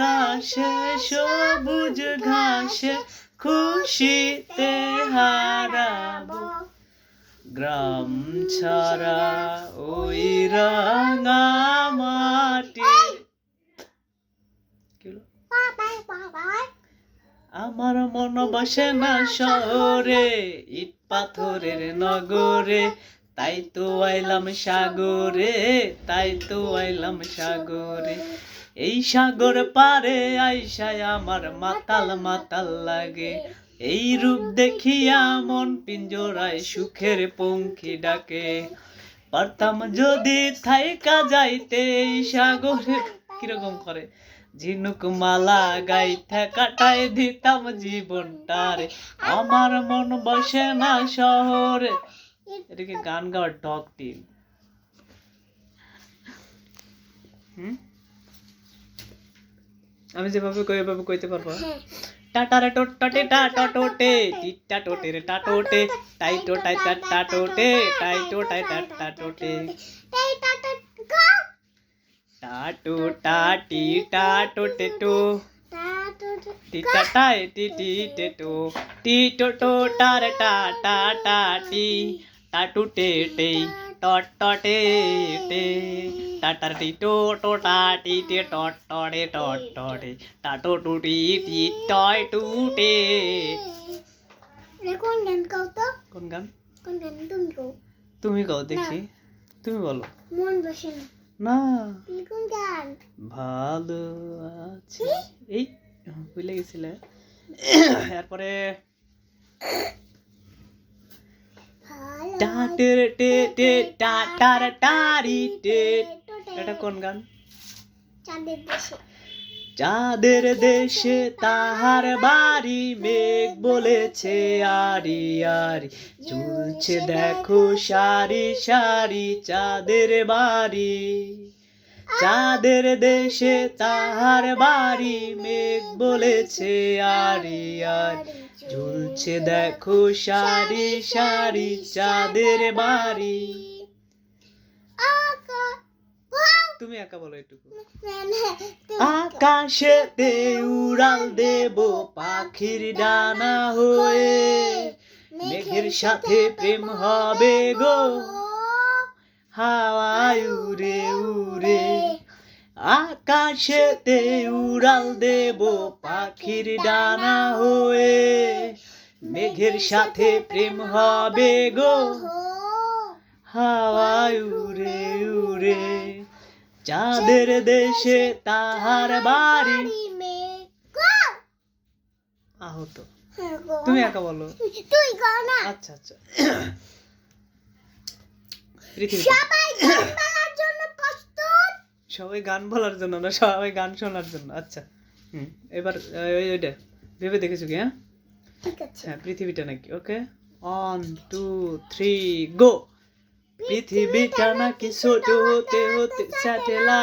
আকাশে, সবুজ ঘাসে, খুশিতে হারাবো। গ্রাম ছাড়া ওই রাঙা মাটি। আমার মন বসে না শহরে, ইট পাথরের নগরে। তাই তো আইলাম সাগরে, তাই তো আইলাম সাগরে। এই সাগর পারে আইসায় আমার মাতাল মাতাল লাগে। এই রূপ দেখিয়া মন পিঞ্জরায় সুখের পঙ্খী ডাকে। পারতাম যদি থাইকা যাইতে এই সাগরে। কীরকম করে? ঝিনুক মালা গাইতে কাটাই দিতাম জীবনটারে। আমার মন বসে না শহরে। এটাকে গান গাওয়ার টক টিম হুম? আমি যেভাবে কই এভাবে কইতে পারব টাটারে টোটে টাটা টোটে টিটা টোটে রে টাটোটে টাই টো টাই টা টাটোটে টাই টো টাই টা টাটোটে টাটু টাটি টাটোটে টো টি টা টাই টি টি টে টো টি টো টো টারে টা টা টা টি টাটু টে টে টট টটে টে টাটার টি টো টো টা টি টে টট টড়ে টট টড়ে টাটো টু টি টি টয় টু টে কোন গান গাও তো? কোন গান? কোন গান তুমি গাও? তুমি গাও দেখি। তুমি বলো। মন বসে না। না। কোন গান? ভালো আছি। এই ভুলে গেছিলে। এরপরে টাটের টে টে টাটার টারি টে এটা কোন গান চাঁদের দেশে চাঁদের দেশে তাহার বাড়ি মেঘ বলেছে আরি আরি চলছে দেখো সারি সারি চাঁদের বাড়ি চাঁদের দেশে তাহার বাড়ি মেঘ বলেছে আরি আরি ঝুলছে দেখো সারি সারি চাঁদের বাড়ি। তুমি একা বলো না আকাশেতে উড়াল দেব, পাখির ডানা হয়ে। মেঘের সাথে প্রেম হবে গো। হাওয়ায় উড়ে উড়ে আকাশেতে উড়াল দেব পাখির ডানা হয়ে। মেঘের সাথে প্রেম হবে গো। হাওয়ায় উড়ে উড়ে। চাঁদের দেশে তাহার বাড়ি। আহত। তুমি একা বলো। তুই আচ্ছা আচ্ছা। সবাই গান বলার জন্য প্রস্তুত সবাই গান বলার জন্য না সবাই গান শোনার জন্য। আচ্ছা হুম। এবার ওই ওইটা ভেবে দেখেছ কি হ্যাঁ? ঠিক আছে। হ্যাঁ পৃথিবীটা নাকি okay? One two three go পৃথিবীটা নাকি ছোট হতে হতে স্যাটেলাইট।